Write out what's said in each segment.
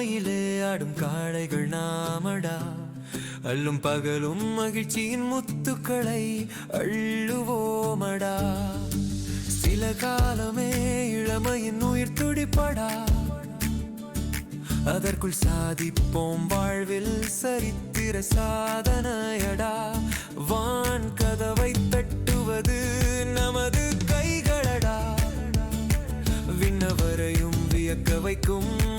மாயிலே ஆடும் காளைகள் நாமடா. அல்லும் பகலும் மகிழ்ச்சியின் முத்துக்களை அள்ளுவோமடா. சில காலமே இளமையின் உயிர் துடிப்படா. அதற்குள் சாதிப்போம் வாழ்வில் சரித்திர சாதனையடா. வான் கதவை தட்டுவது நமது கைகளடா. விண்ணவரையும் வியக்க வைக்கும்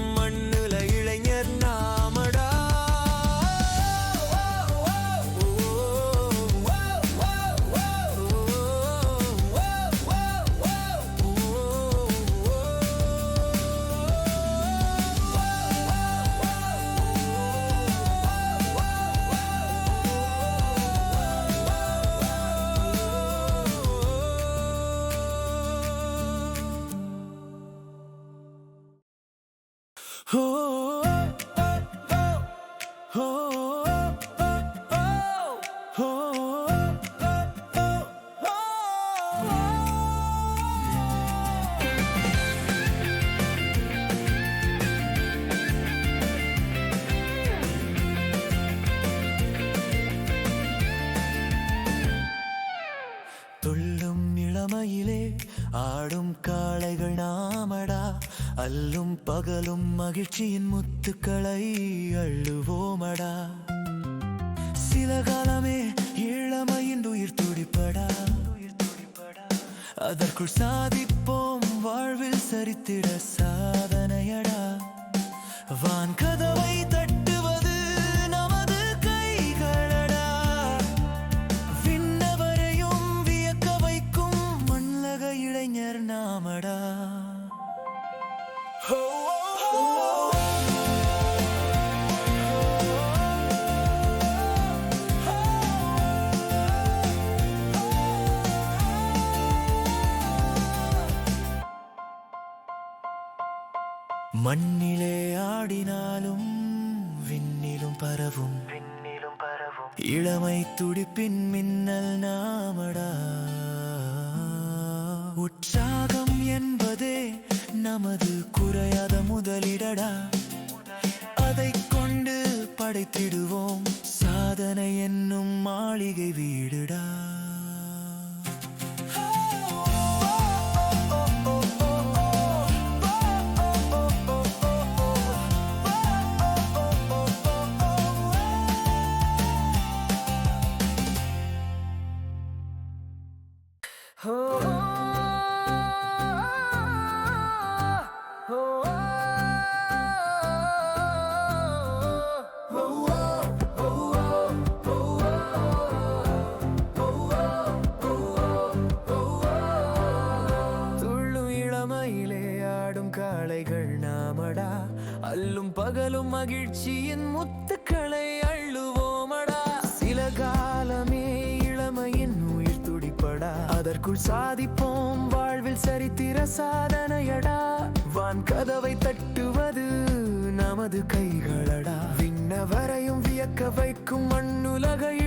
oh, oh, oh, oh. இளமையிலே ஆடும் காளைகள் நாமடா. அல்லும் பகலும் மகிழ்ச்சியின் முத்துக்களை அள்ளுவோமடா. சில காலமே இளமையின் உயிர் துடிப்படா. அதற்குள் சாதிப்போம் வாழ்வில் சரித்திட சாதனையடா. வான் கதவை மண்ணிலே ஆடினாலும் விண்ணிலும் பரவும். விண்ணிலும் பரவும் இளமை துடிப்பின் மின்னல் நாமடா. உற்சாகம் என்பதே நமது குறையாத முதலிடடா அதை கொண்டு படைத்திடுவோம் சாதனை என்னும் மாளிகை வீடுடா Oh காளைகள் நாமடா. அல்லும் பகலும் மகிழ்ச்சியின் முத்துக்களை அள்ளுவோமடா. சில காலமே இளமையின் உயிர் துடிப்படா. அதற்குள் சாதிப்போம் வாழ்வில் சரித்திர சாதனையடா. வான் கதவை தட்டுவது நமது கைகளடா. விண்ணவரையும் வியக்க வைக்கும் மண்ணுலகை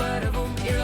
para bombear.